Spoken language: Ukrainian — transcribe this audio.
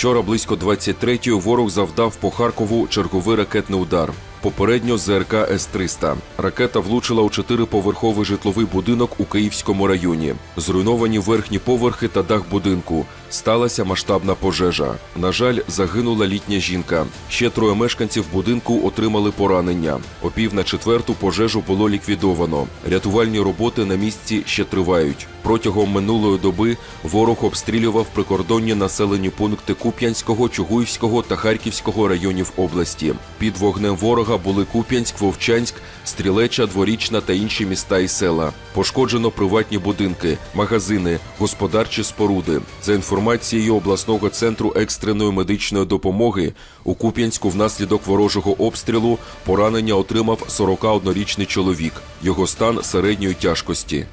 Вчора близько 23-ї ворог завдав по Харкову черговий ракетний удар. Попередньо ЗРК С-300. Ракета влучила у чотириповерховий житловий будинок у Київському районі. Зруйновані верхні поверхи та дах будинку. Сталася масштабна пожежа. На жаль, загинула літня жінка. Ще троє мешканців будинку отримали поранення. О пів на четверту пожежу було ліквідовано. Рятувальні роботи на місці ще тривають. Протягом минулої доби ворог обстрілював прикордонні населені пункти Куп'янського, Чугуївського та Харківського районів області. Під вогнем ворога були Куп'янськ, Вовчанськ, Стрілеча, Дворічна та інші міста і села. Пошкоджено приватні будинки, магазини, господарчі споруди. За інформацією обласного центру екстреної медичної допомоги, у Куп'янську внаслідок ворожого обстрілу поранення отримав 41-річний чоловік. Його стан середньої тяжкості.